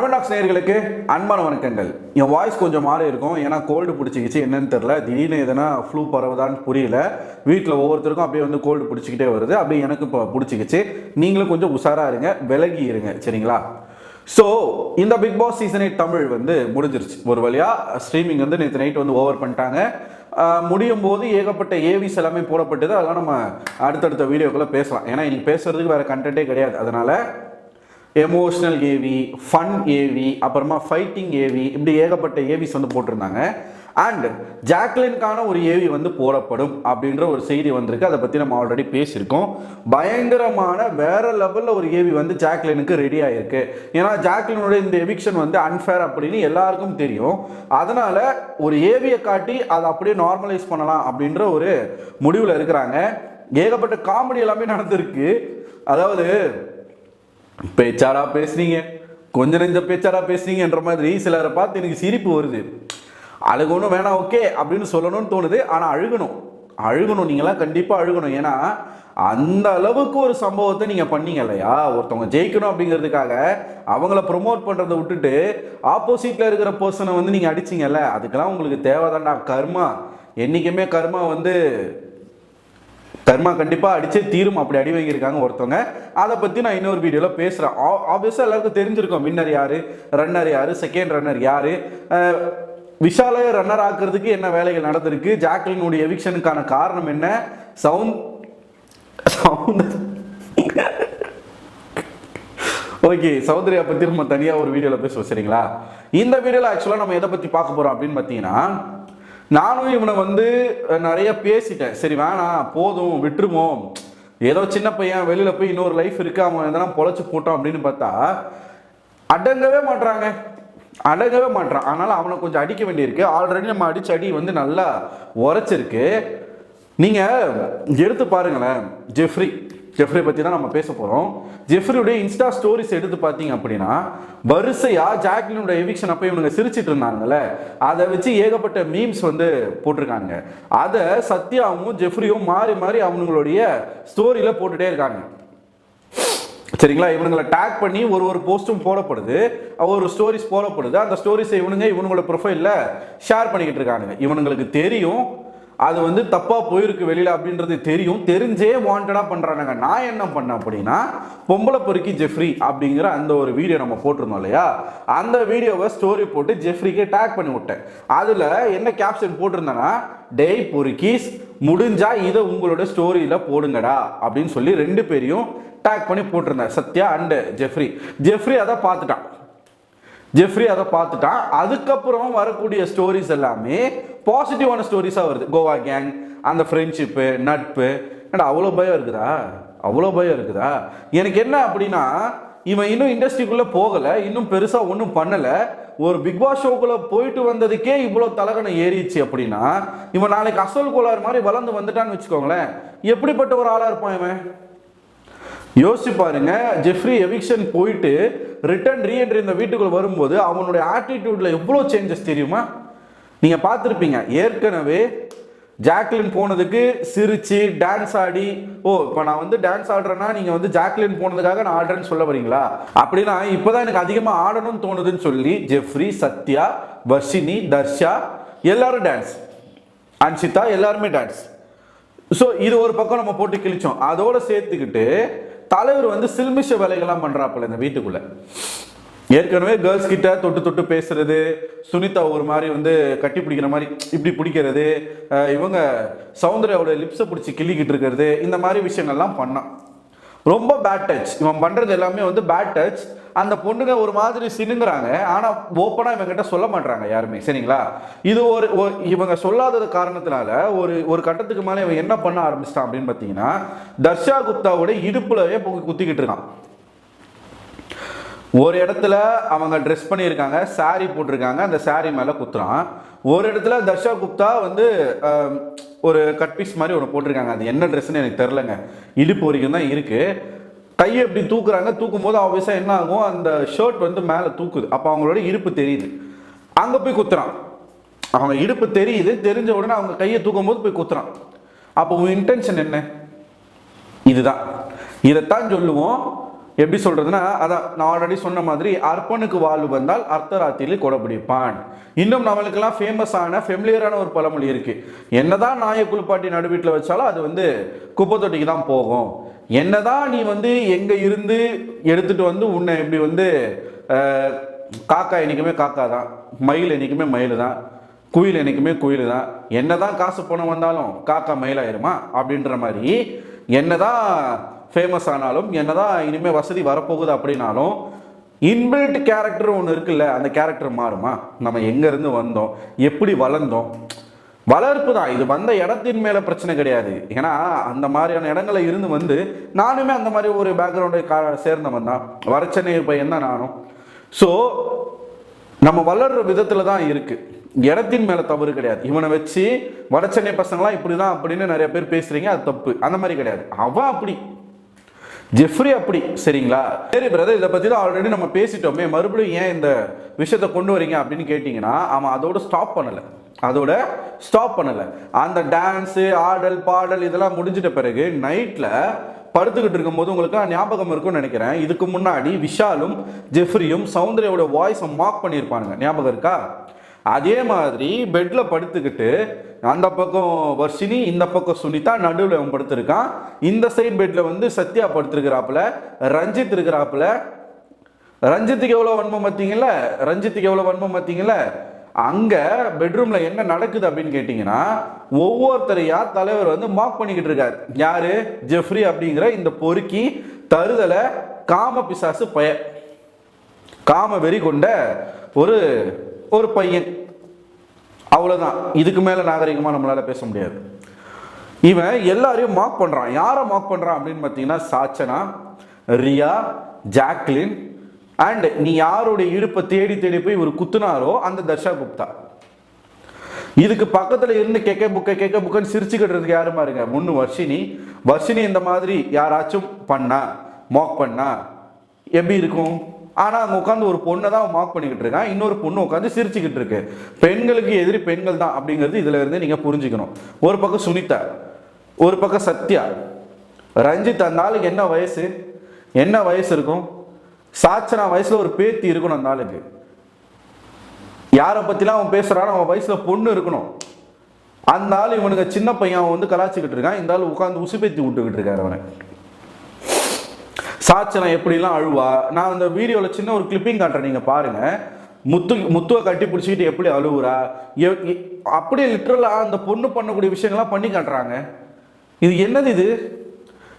அன்வனாக்ஸ் நேர்களுக்கு அன்பான வணக்கங்கள். என் வாய்ஸ் கொஞ்சம் மாறி இருக்கும். ஏன்னா கோல்டு பிடிச்சிக்கிச்சு. என்னன்னு தெரில திடீர்னு எதனா ஃப்ளூ பரவுதான்னு புரியல. வீட்டில் ஒவ்வொருத்தருக்கும் அப்படியே வந்து கோல்டு பிடிச்சிக்கிட்டே வருது. அப்படியே எனக்கு இப்போ பிடிச்சிக்கிச்சு. நீங்களும் கொஞ்சம் உஷாராக இருங்க. விலகி இருங்க. சரிங்களா? ஸோ இந்த Bigg Boss season eight Tamil வந்து முடிஞ்சிருச்சு. ஒரு வழியாக ஸ்ட்ரீமிங் வந்து நேற்று நைட் வந்து ஓவர் பண்ணிட்டாங்க. முடியும் போது ஏகப்பட்ட ஏவிஸ் எல்லாமே போடப்பட்டது. அதெல்லாம் நம்ம அடுத்தடுத்த வீடியோக்குள்ளே பேசலாம். ஏன்னா இன்னைக்கு பேசுறதுக்கு வேறு கண்டென்ட்டே கிடையாது. அதனால் எமோஷ்னல் ஏவி ஃபன் ஏவி அப்புறமா ஃபைட்டிங் ஏவி இப்படி ஏகப்பட்ட ஏவிஸ் வந்து போட்டிருந்தாங்க. அண்ட் ஜாக்லின்கான ஒரு ஏவி வந்து போடப்படும் அப்படின்ற ஒரு செய்தி வந்திருக்கு. அதை பற்றி நம்ம ஆல்ரெடி பேசியிருக்கோம். பயங்கரமான வேற லெவலில் ஒரு ஏவி வந்து ஜாக்லினுக்கு ரெடி ஆயிருக்கு. ஏன்னா ஜாக்லினுடைய இந்த எவிக்ஷன் வந்து அன்ஃபேர் அப்படின்னு எல்லாருக்கும் தெரியும். அதனால ஒரு ஏவியை காட்டி அதை அப்படியே நார்மலைஸ் பண்ணலாம் அப்படின்ற ஒரு முடிவில் இருக்கிறாங்க. ஏகப்பட்ட காமெடி எல்லாமே நடந்திருக்கு. அதாவது பேச்சாரா பேசுனீங்க கொஞ்ச நெஞ்ச பேச்சாரா பேசுனீங்கன்ற மாதிரி சிலரை பார்த்து எனக்கு சிரிப்பு வருது. அழுகணும் வேணாம் ஓகே அப்படின்னு சொல்லணும்னு தோணுது. ஆனால் அழுகணும். அழுகணும் நீங்களாம் கண்டிப்பாக அழுகணும். ஏன்னா அந்த அளவுக்கு ஒரு சம்பவத்தை நீங்கள் பண்ணீங்க இல்லையா? ஒருத்தவங்க ஜெயிக்கணும் அப்படிங்கிறதுக்காக அவங்கள ப்ரொமோட் பண்ணுறதை விட்டுட்டு ஆப்போசிட்டில் இருக்கிற பர்சனை வந்து நீங்கள் அடிச்சிங்கல்ல அதுக்கெல்லாம் உங்களுக்கு தேவைதான்டா. கர்மா. என்றைக்குமே கர்மா வந்து கர்மா கண்டிப்பாக அடிச்சே தீரும் அப்படி அடி வாங்கியிருக்காங்க ஒருத்தவங்க. அதை பற்றி நான் இன்னொரு வீடியோவில் பேசுகிறேன் ஆப்வியஸாக எல்லாருக்கும் தெரிஞ்சிருக்கும் வின்னர் யார் ரன்னர் யார் செகண்ட் ரன்னர் யார். விஷாலை ரன்னர் ஆக்குறதுக்கு என்ன வேலைகள் நடந்திருக்கு? ஜாக்லினுடைய எவிக்ஷனுக்கான காரணம் என்ன? சவுண்ட் சவுண்ட் ஓகே சௌந்தர்யா பற்றி நம்ம தனியாக ஒரு வீடியோவில் பேசுவோம் சரிங்களா? இந்த வீடியோவில் ஆக்சுவலாக நம்ம எதை பற்றி பார்க்க போகிறோம் அப்படின்னு பார்த்தீங்கன்னா நானும் இவனை வந்து நிறைய பேசிட்டேன். சரி வேணாம் போதும் விட்டுருவோம் ஏதோ சின்ன பையன் வெளியில் போய் இன்னொரு லைஃப் இருக்கு அவன் எதனா பொழைச்சி போட்டான் அப்படின்னு பார்த்தா அடங்கவே மாட்டுறாங்க அடங்கவே மாட்றான். அதனால அவனை கொஞ்சம் அடிக்க வேண்டியிருக்கு. ஆல்ரெடி நம்ம அடிச்ச அடி வந்து நல்லா உரைச்சிருக்கு. நீங்கள் எடுத்து பாருங்களேன் ஜெஃப்ரி. ஜெஃப்ரி பற்றி தான் நம்ம பேச போகிறோம் ஜெஃப்ரியுடைய இன்ஸ்டா ஸ்டோரிஸ் எடுத்து பார்த்தீங்க அப்படின்னா வரிசையாக ஜாக்லினோட எவிக்ஷன் அப்போ இவனுங்க சிரிச்சிட்டு இருந்தாங்கல்ல. அதை வச்சு ஏகப்பட்ட மீம்ஸ் வந்து போட்டிருக்காங்க அதை சத்யாவும் ஜெஃப்ரியும் மாறி மாறி அவனுங்களுடைய ஸ்டோரியில் போட்டுகிட்டே இருக்காங்க. சரிங்களா? இவனுங்களை டேக் பண்ணி ஒரு ஒரு போஸ்ட்டும் போடப்படுது. ஒரு ஸ்டோரிஸ் போடப்படுது. அந்த ஸ்டோரிஸை இவனுங்க இவனுங்களோட ப்ரொஃபைலில் ஷேர் பண்ணிக்கிட்டு இருக்கானுங்க. இவனுங்களுக்கு தெரியும் அது வந்து தப்பாக போயிருக்கு வெளியில் அப்படின்றது தெரியும். தெரிஞ்சே வாண்டடாக பண்ணுறானுங்க நான் என்ன பண்ணேன் அப்படின்னா பொம்பளை பொறுக்கி ஜெஃப்ரி அப்படிங்கிற அந்த ஒரு வீடியோ நம்ம போட்டிருந்தோம் இல்லையா? அந்த வீடியோவை ஸ்டோரி போட்டு ஜெஃப்ரிக்கே டேக் பண்ணி விட்டேன். அதில் என்ன கேப்ஷன் போட்டிருந்தேன்னா டேய் பொறுக்கீஸ் முடிஞ்சா இதை உங்களோட ஸ்டோரியில் போடுங்கடா அப்படின்னு சொல்லி ரெண்டு பேரையும் டேக் பண்ணி போட்டிருந்தேன். Sathya and Jeffrey. ஜெஃப்ரி அதை பார்த்துட்டான். ஜெஃப்ரி அதை பார்த்துட்டான். அதுக்கப்புறம் வரக்கூடிய ஸ்டோரிஸ் எல்லாமே பாசிட்டிவான ஸ்டோரிஸாக வருது. கோவா கேங் அந்த ஃப்ரெண்ட்ஷிப்பு நட்பு. ஏன்டா அவ்வளோ பயம் இருக்குதா? அவ்வளோ பயம் இருக்குதா? எனக்கு என்ன அப்படின்னா இவன் இன்னும் இண்டஸ்ட்ரிக்குள்ளே போகலை இன்னும் பெருசாக ஒன்றும் பண்ணலை. ஒரு பிக் பாஸ் ஷோக்குள்ளே போயிட்டு வந்ததுக்கே இவ்வளோ தலகணம் ஏறிச்சு அப்படின்னா இவன் நாளைக்கு அசல் கோளாறு மாதிரி வளர்ந்து வந்துட்டான்னு வச்சுக்கோங்களேன். எப்படிப்பட்ட ஒரு ஆளாக இருப்பான் இவன்? யோசிச்சு பாருங்க ஜெஃப்ரி எவிக்ஷன் போயிட்டு ரிட்டர்ன் ரீஎன்ட்ரி இந்த வீட்டுக்குள்ள வரும்போது அவனுடைய ஆட்டிடியூட்ல எவ்வளோ சேஞ்சஸ் தெரியுமா? நீங்க பார்த்துருப்பீங்க ஏற்கனவே ஜாக்லின் போனதுக்கு சிரிச்சு டான்ஸ் ஆடி ஓ இப்போ நான் வந்து டான்ஸ் ஆடுறேன்னா நீங்கள் வந்து ஜாக்லின் போனதுக்காக நான் ஆடுறேன்னு சொல்ல வரீங்களா? அப்படின்னா இப்போ தான் எனக்கு அதிகமாக ஆடணும்னு தோணுதுன்னு சொல்லி ஜெஃப்ரி சத்யா வர்ஷினி தர்ஷா எல்லாரும் டான்ஸ் அன்ஷிதா எல்லாருமே டான்ஸ் ஸோ இது ஒரு பக்கம் நம்ம போட்டு கிழிச்சோம். அதோட சேர்த்துக்கிட்டு தலைவர் வந்து சில்மிஷ வேலைகள்லாம் பண்றாப்புல இந்த வீட்டுக்குள்ள. ஏற்கனவே கேர்ள்ஸ் கிட்ட தொட்டு தொட்டு பேசுறது சுனிதா ஒரு மாதிரி வந்து கட்டி பிடிக்கிற மாதிரி இப்படி பிடிக்கிறது இவங்க சௌந்தர்யாவோட லிப்ஸை பிடிச்சி கிள்ளிக்கிட்டு இருக்கிறது இந்த மாதிரி விஷயங்கள்லாம் பண்ணான் ரொம்ப பேட் டச் இவன் பண்ணுறது எல்லாமே வந்து பேட் டச் அந்த பொண்ணுங்க ஒரு மாதிரி சினுங்கிறாங்க. ஆனால் ஓப்பனாக இவங்க கிட்ட சொல்ல மாட்டாங்க யாருமே. சரிங்களா? இது ஒரு இவங்க சொல்லாதது காரணத்தினால ஒரு ஒரு கட்டத்துக்கு மேலே இவன் என்ன பண்ண ஆரம்பிச்சிட்டான் அப்படின்னு பார்த்தீங்கன்னா தர்ஷா குப்தாவோட இடுப்புலவே குத்திக்கிட்டு இருக்கான். ஒரு இடத்துல அவங்க ட்ரெஸ் பண்ணியிருக்காங்க saree போட்டிருக்காங்க அந்த saree மேலே குத்துறான். ஒரு இடத்துல தர்ஷா குப்தா வந்து ஒரு கட் பீஸ் மாதிரி ஒன்று போட்டிருக்காங்க. அது என்ன ட்ரெஸ்ன்னு எனக்கு தெரிலங்க இடுப்பு வரைக்கும் தான் இருக்குது கையை இப்படி தூக்குறாங்க? தூக்கும் போது ஆப்வியஸாக என்ன ஆகும்? அந்த ஷர்ட் வந்து மேலே தூக்குது. அப்போ அவங்களோட இடுப்பு தெரியுது. அங்கே போய் குத்துறான். அவங்க இடுப்பு தெரியுது. தெரிஞ்ச உடனே அவங்க கையை தூக்கும் போது போய் குத்துறான். அப்போ உன் இன்டென்ஷன் என்ன? இதுதான். இதைத்தான் சொல்லுவோம். எப்படி சொல்றதுன்னா அதான் நான் ஆல்ரெடி சொன்ன மாதிரி அர்ப்பனுக்கு வாழ்வு வந்தால் அர்த்தராத்திரியில் கொடைப்பிடிப்பான். இன்னும் நம்மளுக்கெல்லாம் ஃபேமஸான ஃபெமிலியரான ஒரு பழமொழி இருக்கு. என்னதான் நாயை குளிப்பாட்டி நடுவீட்டில் வச்சாலும் அது வந்து குப்பை தொட்டிக்கு தான் போகும். என்னதான் நீ வந்து எங்கே இருந்து எடுத்துட்டு வந்து உன்னை இப்படி வந்து காக்கா என்றைக்குமே காக்கா தான் மயில் என்றைக்குமே மயில் தான் குயில் என்னைக்குமே குயில் தான் என்னதான் காசு பணம் வந்தாலும் காக்கா மயிலாயிருமா? அப்படின்ற மாதிரி என்னதான் ஃபேமஸ் ஆனாலும் என்னதான் இனிமேல் வசதி வரப்போகுது அப்படின்னாலும் இன்பில்ட் கேரக்டர் ஒன்று இருக்குல்ல அந்த கேரக்டர் மாறுமா? நம்ம எங்கேருந்து வந்தோம்? எப்படி வளர்ந்தோம்? வளர்ப்பு தான். இது வந்த இடத்தின் மேலே பிரச்சனை கிடையாது. ஏன்னா அந்த மாதிரியான இடங்களில் இருந்து வந்து நானுமே அந்த மாதிரி ஒரு பேக்ரவுண்டை கா சேர்ந்தவன் தான். வர சென்னை பையன் தான் நானும். ஸோ நம்ம வளர்ற விதத்தில் தான் இருக்குது இடத்தின் மேலே தவறு கிடையாது. இவனை வச்சு வடச்சென்னை பசங்களாம் இப்படி தான் அப்படின்னு நிறைய பேர் பேசுகிறீங்க அது தப்பு. அந்த மாதிரி கிடையாது. அவன் அப்படி. ஜெஃப்ரி அப்படி சரிங்களா? சரி பிரதர் இதை பற்றி தான் ஆல்ரெடி நம்ம பேசிட்டோமே. மறுபடியும் ஏன் இந்த விஷயத்தை கொண்டு வரீங்க அப்படின்னு கேட்டிங்கன்னா அவன் அதோட ஸ்டாப் பண்ணலை. அதோட ஸ்டாப் பண்ணலை. அந்த டான்ஸு ஆடல் பாடல் இதெல்லாம் முடிஞ்சிட்ட பிறகு நைட்டில் படுத்துக்கிட்டு இருக்கும்போது உங்களுக்கு ஞாபகம் இருக்கும்னு நினைக்கிறேன். இதுக்கு முன்னாடி விஷாலும் ஜெஃப்ரியும் சௌந்தர்யோட வாய்ஸை மார்க் பண்ணியிருப்பானுங்க. ஞாபகம் இருக்கா? அதே மாதிரி பெட்டில் படுத்துக்கிட்டு அந்த பக்கம் வர்ஷினி இந்த பக்கம் சுனிதா நடுவில் அவன் படுத்திருக்கான். இந்த சைடு பெட்டில் வந்து சத்யா படுத்திருக்கிறாப்புல ரஞ்சித் இருக்கிறாப்புல. ரஞ்சித்துக்கு எவ்வளோ வன்மம் பார்த்தீங்கல்ல? ரஞ்சித்துக்கு எவ்வளோ வன்மம் பார்த்தீங்கல்ல? அங்கே பெட்ரூமில் என்ன நடக்குது அப்படின்னு கேட்டிங்கன்னா ஒவ்வொருத்தரையா தலைவர் வந்து மார்க் பண்ணிக்கிட்டு இருக்கார். யார்? ஜெஃப்ரி அப்படிங்கிற இந்த பொறுக்கி தருதலை காம பிசாசு பய காம வெறி கொண்ட ஒரு ஒரு பையன். அவ்வளோதான் இதுக்கு மேலே நாகரிகமாக நம்மளால் பேச முடியாது. இவன் எல்லாரையும் மார்க் பண்ணுறான் யாரை மார்க் பண்ணுறான் அப்படின்னு பார்த்தீங்கன்னா சாச்சனா ரியா ஜாக்லின் அண்ட் நீ யாருடைய இடுப்பை தேடி தேடி போய் இவர் குத்துனாரோ அந்த தர்ஷா குப்தா. இதுக்கு பக்கத்தில் இருந்து கேட்க புக்க கேட்க புக்கன்னு சிரிச்சுக்கிட்டு யாரு பாருங்க? முன்னு வர்ஷினி. வர்ஷினி இந்த மாதிரி யாராச்சும் பண்ணா மாக் பண்ணா எப்படி இருக்கும்? ஆனால் அங்கே உட்காந்து ஒரு பொண்ணை தான் மார்க் பண்ணிக்கிட்டு இருக்கான். இன்னொரு பொண்ணு உட்காந்து சிரிச்சுக்கிட்டு இருக்கு. பெண்களுக்கு எதிரி பெண்கள் தான் அப்படிங்கிறது இதில் இருந்து நீங்கள் புரிஞ்சுக்கணும். ஒரு பக்கம் சுனிதா ஒரு பக்கம் சத்யா. ரஞ்சித் அந்த ஆளுக்கு என்ன வயசு? என்ன வயசு இருக்கும்? சாச்சனா வயசில் ஒரு பேத்தி இருக்கணும் அந்த ஆளுக்கு. யாரை பற்றிலாம் அவன் பேசுறானோ அவன் வயசில் பொண்ணு இருக்கணும். அந்த ஆள் இவனுக்கு சின்ன பையன் அவன் வந்து கலாச்சிக்கிட்டு இருக்கான். இந்த ஆள் உட்காந்து உசுப்பேத்தி விட்டுக்கிட்டு இருக்காரு அவனை. சாச்சனை எப்படிலாம் அழுவா? நான் அந்த வீடியோவில் சின்ன ஒரு கிளிப்பிங் காட்டுறேன் நீங்கள் பாருங்கள் முத்து முத்துவை கட்டி பிடிச்சிக்கிட்டு எப்படி அழுவுறா? எ- அப்படியே லிட்ரலாக அந்த பொண்ணு பண்ணக்கூடிய விஷயங்கள்லாம் பண்ணி காட்டுறாங்க. இது என்னது இது?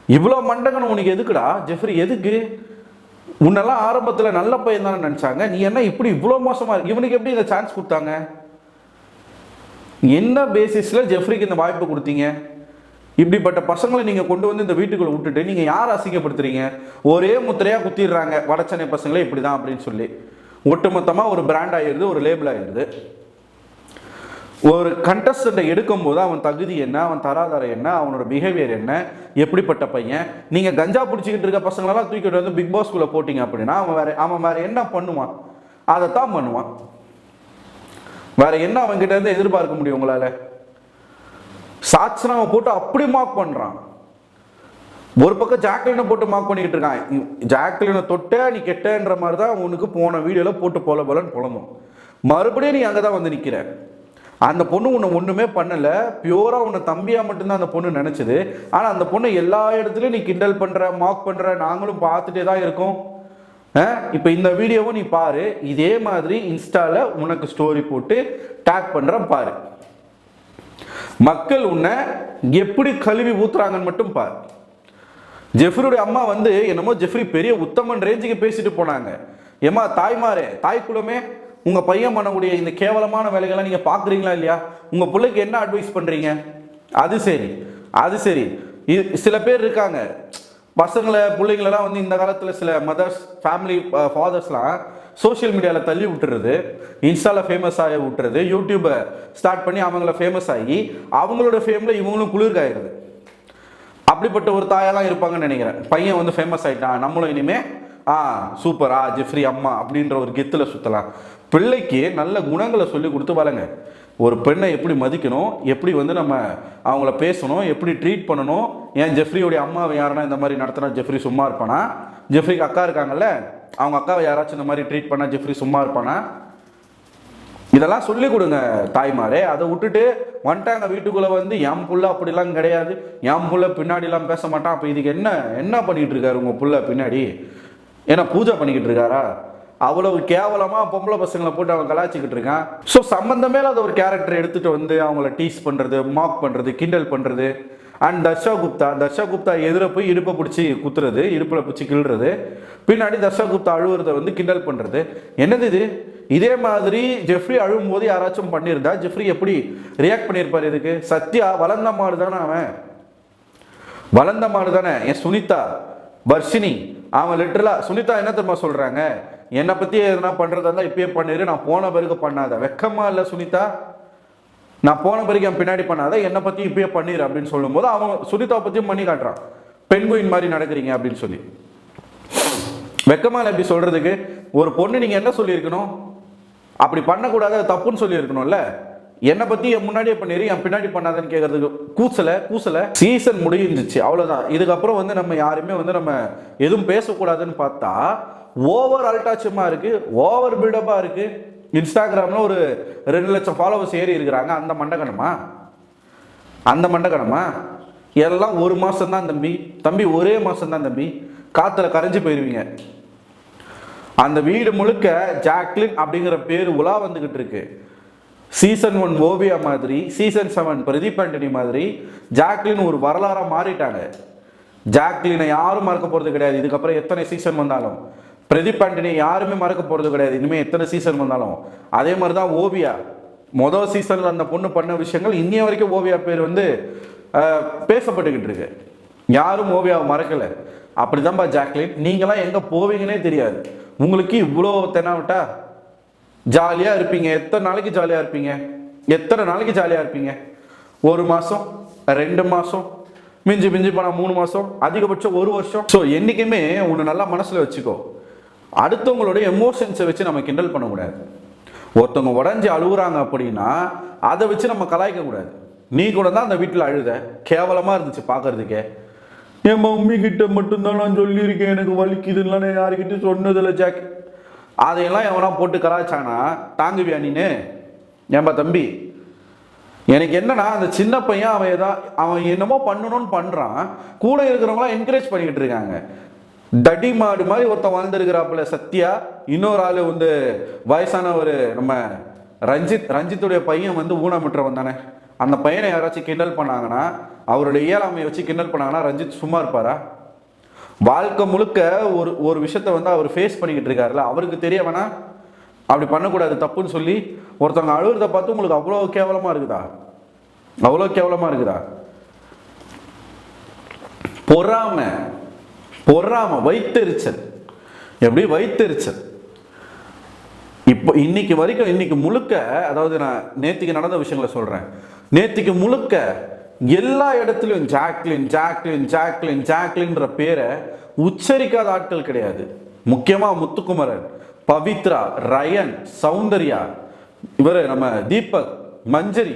இவ்வளோ மண்டகன் உனக்கு எதுக்குடா? ஜெஃப்ரி எதுக்கு? உன்னெல்லாம் ஆரம்பத்தில் நல்ல பையன் தானே நினச்சாங்க. நீ என்ன இப்படி இவ்வளோ மோசமாக இருக்கு இவனுக்கு எப்படி இந்த சான்ஸ் கொடுத்தாங்க? என்ன பேசிஸில் ஜெஃப்ரிக்கு இந்த வாய்ப்பு கொடுத்தீங்க? இப்படிப்பட்ட பசங்களை நீங்கள் கொண்டு வந்து இந்த வீட்டுக்குள்ளே விட்டுட்டு நீங்கள் யார் அசிங்கப்படுத்துறீங்க? ஒரே முத்திரையாக குத்திடுறாங்க வடச்சென்னை பசங்களே இப்படி தான் அப்படின்னு சொல்லி. ஒட்டுமொத்தமாக ஒரு பிராண்ட் ஆயிடுது ஒரு லேபிள் ஆயிடுது. ஒரு கண்டஸ்டண்ட்டை எடுக்கும்போது அவன் தகுதி என்ன அவன் தராதரம் என்ன அவனோட பிஹேவியர் என்ன எப்படிப்பட்ட பையன்? நீங்கள் கஞ்சா பிடிச்சிக்கிட்டு இருக்க பசங்களெல்லாம் தூக்கிட்டு வந்து பிக் பாஸ்குள்ளே போட்டிங்க அப்படின்னா அவன் வேற அவன் வேற என்ன பண்ணுவான்? அதைத்தான் பண்ணுவான். வேற என்ன அவன்கிட்ட இருந்து எதிர்பார்க்க முடியும் உங்களால்? சாட்சனாவை போட்டு அப்படி மார்க் பண்ணுறான் ஒரு பக்கம் ஜாக்லினை போட்டு மார்க் பண்ணிக்கிட்டு இருக்கான். ஜாக்லினை தொட்ட நீ கெட்டன்ற மாதிரி தான் உனக்கு போன வீடியோவில் போட்டு போல போலன்னு புலம்பும். மறுபடியும் நீ அங்கே தான் வந்து நிற்கிற அந்த பொண்ணு உன்னை ஒன்றுமே பண்ணலை. பியூராக உன்னை தம்பியாக மட்டும்தான் அந்த பொண்ணு நினச்சிது. ஆனால் அந்த பொண்ணு எல்லா இடத்துலையும் நீ கிண்டல் பண்ணுற மார்க் பண்ணுற நாங்களும் பார்த்துட்டே தான் இருக்கோம். இப்போ இந்த வீடியோவும் நீ பாரு. இதே மாதிரி இன்ஸ்டாவில் உனக்கு ஸ்டோரி போட்டு டேக் பண்ணுறேன் பாரு. மக்கள் உன்னை எப்படி கழுவி ஊத்துறாங்கன்னு மட்டும் பார். ஜெஃப்ரியுடைய அம்மா வந்து என்னமோ ஜெஃப்ரி பெரிய உத்தமன் ரேஞ்சுக்கு பேசிட்டு போனாங்க. ஏமா தாய்மாரே தாய் குலமே உங்க பையன் பண்ணக்கூடிய இந்த கேவலமான வேலைகளை நீங்க பாக்குறீங்களா இல்லையா? உங்க பிள்ளைக்கு என்ன அட்வைஸ் பண்றீங்க? அது சரி அது சரி. இது- சில பேர் இருக்காங்க. பசங்களை பிள்ளைங்களெல்லாம் வந்து இந்த காலத்தில் சில மதர்ஸ் ஃபேமிலி ஃபாதர்ஸ்லாம் சோஷியல் மீடியாவில் தள்ளி விட்டுறது இன்ஸ்டாவில் ஃபேமஸ் ஆகி விட்டுறது யூடியூப்பை ஸ்டார்ட் பண்ணி அவங்கள ஃபேமஸ் ஆகி அவங்களோட ஃபேமில் இவங்களும் குளிர்காயிருது அப்படிப்பட்ட ஒரு தாயெல்லாம் இருப்பாங்கன்னு நினைக்கிறேன். பையன் வந்து ஃபேமஸ் ஆகிட்டான் நம்மளும் இனிமே ஆ சூப்பரா ஜெஃப்ரி அம்மா அப்படின்ற ஒரு கெத்தில் சுற்றலாம் பிள்ளைக்கு நல்ல குணங்களை சொல்லி கொடுத்து வளங்க ஒரு பெண்ணை எப்படி மதிக்கணும் எப்படி வந்து நம்ம அவங்கள பேசணும் எப்படி ட்ரீட் பண்ணணும் ஏன் ஜெஃப்ரியோடைய அம்மாவை யாருன்னா இந்த மாதிரி நடத்தினா ஜெஃப்ரி சும்மா இருப்பானா? ஜெஃப்ரிக்கு அக்கா இருக்காங்கல்ல? அவங்க அக்காவை யாராச்சும் இந்த மாதிரி ட்ரீட் பண்ணால் ஜெஃப்ரி சும்மா இருப்பானா? இதெல்லாம் சொல்லி கொடுங்க தாய்மாரே. அதை விட்டுட்டு வந்துட்டாங்க வீட்டுக்குள்ளே வந்து என் புள்ள அப்படிலாம் கிடையாது. என் புள்ள பின்னாடிலாம் பேச மாட்டான். அப்போ இதுக்கு என்ன என்ன பண்ணிட்டு இருக்காரு உங்கள் புள்ள பின்னாடி? ஏன்னா பூஜை பண்ணிக்கிட்டு இருக்காரா? அவ்வளவு கேவலமாக பொம்பளை பசங்களை போட்டு அவன் கலாச்சிக்கிட்டு இருக்கான். ஸோ சம்மந்தமே இல்லாத ஒரு கேரக்டர் எடுத்துகிட்டு வந்து அவங்கள டீஸ் பண்ணுறது மாக் பண்ணுறது கிண்டல் பண்ணுறது அண்ட் தர்ஷா குப்தா தர்ஷா குப்தா எதிர போய் இடுப்பை பிடிச்சி குத்துறது இடுப்பில் பிடிச்சி கிள்றது. பின்னாடி தர்ஷா குப்தா அழுவுறதை வந்து கிண்டல் பண்ணுறது என்னது இது? இதே மாதிரி ஜெஃப்ரி அழும்போது யாராச்சும் பண்ணியிருந்தா ஜெஃப்ரி எப்படி ரியாக்ட் பண்ணியிருப்பார் இதுக்கு? சத்யா வளர்ந்த மாடு தானே அவன்? வளர்ந்த மாடு தானே? என் சுனிதா வர்ஷினி அவன் லிட்டரலா சுனிதா என்ன தெரியுமா சொல்றாங்க? என்னை பத்தி எதனா பண்றதா இருந்தால் இப்பயே பண்ணிரு நான் போன பிறகு பண்ணாத. வெக்கமா இல்லை சுனிதா? நான் போன பிறகு என் பின்னாடி பண்ணாத என்னை பற்றி இப்பயே பண்ணிடு அப்படின்னு சொல்லும்போது அவன் சுனிதாவை பற்றியும் பண்ணி காட்டுறான். பெண்குயின் மாதிரி நடக்கிறீங்க அப்படின்னு சொல்லி. வெக்கமா எப்படி இப்படி ஒரு பொண்ணு நீங்கள் என்ன சொல்லியிருக்கணும்? அப்படி பண்ணக்கூடாது அது தப்புன்னு சொல்லியிருக்கணும்ல? என்னை பற்றி என் முன்னாடியே பண்ணிரு என் பின்னாடி பண்ணாதன்னு கேட்கறதுக்கு கூசல கூசல சீசன் முடிஞ்சிச்சு அவ்வளோதான் இதுக்கப்புறம் வந்து நம்ம யாருமே வந்து நம்ம எதுவும் பேசக்கூடாதுன்னு பார்த்தா ஓவர் அல்டாச்சமாக இருக்குது ஓவர் பில்டப்பாக இருக்குது இன்ஸ்டாகிராமில் ஒரு ரெண்டு லட்சம் ஃபாலோவர்ஸ் ஏறி இருக்கிறாங்க. அந்த மண்டகணமா அந்த மண்டகணமா எல்லாம் ஒரு மாதம்தான் தம்பி. தம்பி ஒரே மாதம்தான் தம்பி. காற்றுல கரைஞ்சி போயிடுவீங்க அந்த வீடு முழுக்க ஜாக்லின் அப்படிங்கிற பேர் உலா வந்துக்கிட்டு இருக்கு. சீசன் ஒன் ஓவியா மாதிரி சீசன் செவன் பிரதீப் ஆண்டனி மாதிரி ஜாக்லின் ஒரு வரலாறாக மாறிட்டாங்க. ஜாக்லினை யாரும் மறக்க போகிறது கிடையாது. இதுக்கப்புறம் எத்தனை சீசன் வந்தாலும். பிரதீப் ஆண்டனி யாருமே மறக்க போகிறது கிடையாது. இனிமேல் எத்தனை சீசன் வந்தாலும். அதே மாதிரி தான் ஓவியா மொதல் சீசனில் அந்த பொண்ணு பண்ண விஷயங்கள் இன்னைய வரைக்கும் ஓவியா பேர் வந்து பேசப்பட்டுக்கிட்டு இருக்கு. யாரும் ஓவியாவை மறக்கல. அப்படிதான்பா ஜாக்லின். நீங்களாம் எங்கே போவீங்கன்னே தெரியாது. உங்களுக்கு இவ்வளோ தெனாவிட்டா ஜாலியாக இருப்பீங்க. எத்தனை நாளைக்கு ஜாலியாக இருப்பீங்க? எத்தனை நாளைக்கு ஜாலியாக இருப்பீங்க? ஒரு மாதம் ரெண்டு மாதம் மிஞ்சி மிஞ்சி போனால் மூணு மாதம் அதிகபட்சம் ஒரு வருஷம். ஸோ என்றைக்குமே உன்னை நல்லா மனசில் வச்சுக்கோ. அடுத்தவங்களுடைய எமோஷன்ஸை வச்சு நம்ம கிண்டல் பண்ணக்கூடாது. ஒருத்தவங்க உடஞ்சி அழுகுறாங்க அப்படின்னா அதை வச்சு நம்ம கலாய்க்கக்கூடாது நீ கூட தான் அந்த வீட்டில் அழுத. கேவலமாக இருந்துச்சு பார்க்கறதுக்கே. என் மம்மி கிட்ட மட்டும்தான் நான் சொல்லியிருக்கேன். எனக்கு வலிக்குதுன்னா நான் யாருக்கிட்டையும் சொன்னதில்லை ஜாக். அதையெல்லாம் எவனா போட்டு கலாய்ச்சானா? தாங்குவியா நீனு? ஏன்பா தம்பி? எனக்கு என்னன்னா அந்த சின்ன பையன் அவன் ஏதா அவன் என்னமோ பண்ணணும்னு பண்ணுறான் கூட இருக்கிறவங்களாம் என்கரேஜ் பண்ணிக்கிட்டு இருக்காங்க. தடி மாடு மாதிரி ஒருத்தன் வாழ்ந்துருக்கிறாப்புல சத்யா. இன்னொரு ஆள் வந்து வயசான ஒரு நம்ம ரஞ்சித் ரஞ்சித்துடைய பையன் வந்து ஊனமுற்றவன் தானே. அந்த பையனை யாராச்சும் கிண்டல் பண்ணாங்கன்னா அவருடைய இயலாமையை வச்சு கிண்டல் பண்ணாங்கன்னா ரஞ்சித் சும்மா இருப்பாரா? வாழ்க்கை முழுக்க ஒரு ஒரு விஷயத்த வந்து அவர் ஃபேஸ் பண்ணிக்கிட்டு இருக்காருல்ல. அவருக்கு தெரிய வேணா அப்படி பண்ணக்கூடாது தப்புன்னு சொல்லி ஒருத்தவங்க அழுகிறத பார்த்து உங்களுக்கு அவ்வளோ கேவலமாக இருக்குதா? அவ்வளோ கேவலமாக இருக்குதா? பொறாமை. பொறாம வைத்தெரிச்சல் எப்படி? வைத்தெரிச்சல் இப்போ இன்னைக்கு வரைக்கும் இன்னைக்கு முழுக்க அதாவது நான் நேத்திக்கு நடந்த விஷயங்களை சொல்றேன். நேத்திக்கு முழுக்க எல்லா இடத்துலையும் ஜாக்லின் ஜாக்லின் ஜாக்லின் ஜாக்லின்ற பேரை உச்சரிக்காத ஆட்கள் கிடையாது. முக்கியமாக முத்துக்குமரன் பவித்ரா ரயன் சௌந்தர்யா இவர் நம்ம தீபக் மஞ்சரி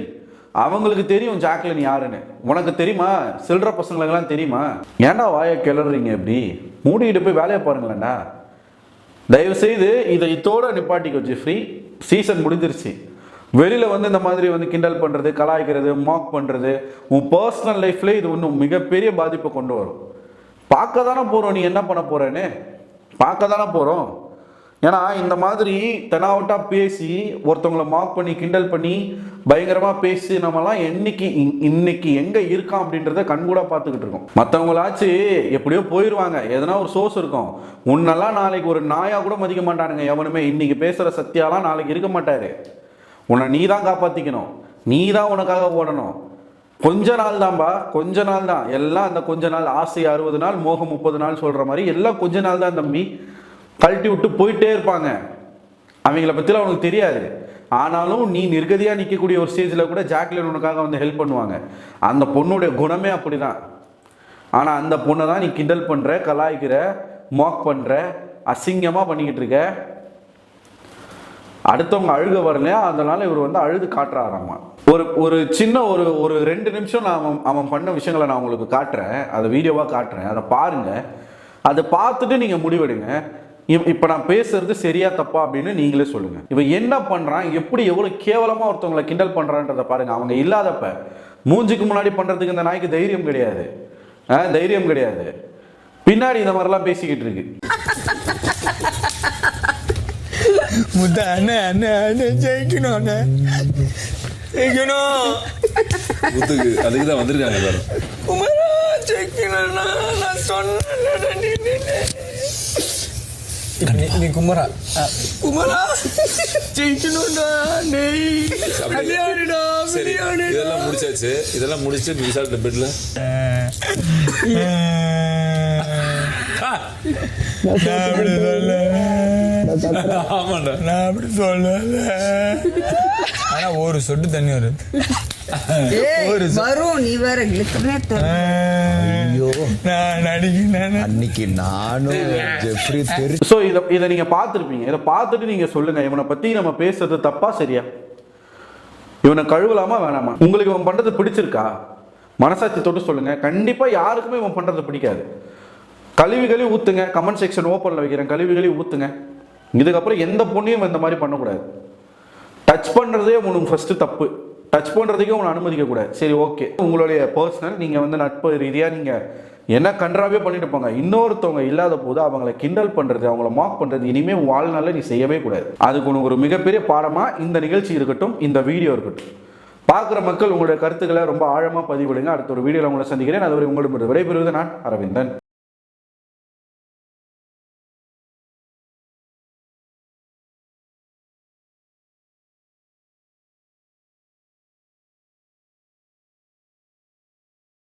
அவங்களுக்கு தெரியும் ஜாக்லின் யாருன்னு. உனக்கு தெரியுமா? சில்லற பசங்களுக்கெல்லாம் தெரியுமா? ஏன்டா வாயை கிளறீங்க இப்படி? மூடிக்கிட்டு போய் வேலையை பாருங்களேண்டா தயவு செய்து இதை இதோட நிப்பாட்டிக்கோ ஜெஃப்ரி சீசன் முடிஞ்சிருச்சு. வெளியில் வந்து இந்த மாதிரி வந்து கிண்டல் பண்ணுறது கலாய்க்கிறது மாக் பண்ணுறது உன் பர்சனல் லைஃப்பில் இது ஒன்றும் மிகப்பெரிய பாதிப்பை கொண்டு வரும். பார்க்க தானே போகிறோம் நீ என்ன பண்ண போகிறேன்னு பார்க்க தானே போகிறோம் ஏன்னா இந்த மாதிரி தெனாவட்டா பேசி ஒருத்தவங்களை மார்க் பண்ணி கிண்டல் பண்ணி பயங்கரமாக பேசி நம்மலாம் என்னைக்கு இன்னைக்கு எங்கே இருக்கான் அப்படின்றத கண்கூட பார்த்துக்கிட்டு இருக்கோம். மற்றவங்களாச்சு எப்படியோ போயிடுவாங்க எதனா ஒரு சோர்ஸ் இருக்கும். உன்னெல்லாம் நாளைக்கு ஒரு நாயாக கூட மதிக்க மாட்டானுங்க. எவனுமே இன்னைக்கு பேசுகிற சத்தியாலாம் நாளைக்கு இருக்க மாட்டார். உன்னை நீ தான் காப்பாற்றிக்கணும் நீ தான் உனக்காக ஓடணும். கொஞ்ச நாள் தான்பா. கொஞ்ச நாள் தான். எல்லாம் அந்த கொஞ்ச நாள் ஆசை அறுபது நாள் மோகம் முப்பது நாள் சொல்கிற மாதிரி எல்லாம் கொஞ்ச நாள் தான் தம்பி. கழட்டி விட்டு போயிட்டே இருப்பாங்க. அவங்கள பற்றிலாம் அவனுக்கு தெரியாது. ஆனாலும் நீ நிர்கதியாக நிற்கக்கூடிய ஒரு ஸ்டேஜில் கூட ஜாக்லின் உனக்காக வந்து ஹெல்ப் பண்ணுவாங்க. அந்த பொண்ணுடைய குணமே அப்படிதான். ஆனால் அந்த பொண்ணை தான் நீ கிண்டல் பண்ணுற கலாய்க்கிற மாக் பண்ணுற அசிங்கமாக பண்ணிக்கிட்டு இருக்க. அடுத்தவங்க அழுக வரலையா? அதனால் இவர் வந்து அழுது காட்டுறாராமா ஒரு ஒரு சின்ன ஒரு ஒரு ரெண்டு நிமிஷம் நான் அவன் அவன் பண்ண விஷயங்களை நான் உங்களுக்கு காட்டுறேன். அதை வீடியோவாக காட்டுறேன். அதை பாருங்கள் அதை பார்த்துட்டு நீங்கள் முடிவெடுங்க. இப்போ நான் பேசுறது சரியா தப்பா அப்படின்னு நீங்களே சொல்லுங்க. இவன் என்ன பண்றான் எப்படி எவ்வளவு கேவலமா ஒருத்தவங்களை கிண்டல் பண்றான்றத பாருங்க. அவங்க இல்லாதப்ப மூஞ்சிக்கு முன்னாடி பண்றதுக்கு இந்த நாய்க்கு தைரியம் கிடையாது. தைரியம் கிடையாது. பின்னாடி இந்த மாதிரிலாம் பேசிக்கிட்டு இருக்கு. முத்த அண்ணே அண்ணே அண்ணே ஜெயிக்கணும் அண்ணே. ஜெயிக்கணும். முத்துக்கு அதுக்கு தான் வந்திருக்காங்க எல்லாரும் குமரா ஜெயிக்கணும்னா நான் சொன்னேன் நீ நீ நீ குமரா அ, குமரா ஜெயிக்கணும்டா டேய் விளையாடுடா சரி இதெல்லாம் முடிச்சாச்சு. இதெல்லாம் முடிச்சு விசாரிட்ட பெட்ல நான் அப்படி சொல்லல. ஆமாண்டா. நான் அப்படி சொல்லல. ஆனா ஒரு சொட்டு தண்ணி வருது. வரும் நீ வேற அன்னைக்கு நானும் ஜெஃப்ரி ஸோ இதை இதை நீங்கள் பார்த்துருப்பீங்க. இதை பார்த்துட்டு நீங்கள் சொல்லுங்கள் இவனை பற்றி நம்ம பேசுறது தப்பா சரியா? இவனை கழுவலாமா வேணாமா? உங்களுக்கு இவன் பண்ணுறது பிடிச்சிருக்கா? மனசாட்சி தொட்டு சொல்லுங்கள் கண்டிப்பாக யாருக்குமே இவன் பண்ணுறது பிடிக்காது. கழுவி கழுவி ஊற்றுங்க கமெண்ட் செக்ஷன் ஓப்பனில் வைக்கிறேன். கழுவி கழுவி ஊற்றுங்க இதுக்கப்புறம் எந்த பொண்ணையும் இந்த மாதிரி பண்ணக்கூடாது. டச் பண்ணுறதே உனக்கு ஃபஸ்ட்டு தப்பு. டச் பண்ணுறதுக்கே உன்னை அனுமதிக்கக்கூடாது சரி ஓகே உங்களுடைய பர்சனல் நீங்கள் வந்து நட்பு ரீதியாக நீங்கள் என்ன கன்றாவே பண்ணிட்டு போங்க. இன்னொருத்தவங்க இல்லாத போது அவங்கள கிண்டல் பண்ணுறது அவங்கள மாக் பண்ணுறது இனிமேல் வாழ்நாளில் நீ செய்யவே கூடாது. அதுக்கு உனக்கு ஒரு மிகப்பெரிய பாடமாக இந்த நிகழ்ச்சி இருக்கட்டும் இந்த வீடியோ இருக்கட்டும். பார்க்குற மக்கள் உங்களுடைய கருத்துக்களை ரொம்ப ஆழமாக பதிவிடுங்க. அடுத்த ஒரு வீடியோவில் உங்களை சந்திக்கிறேன். அதுவரை உங்களிடம் விடைபெறுவது நான் அரவிந்தன்.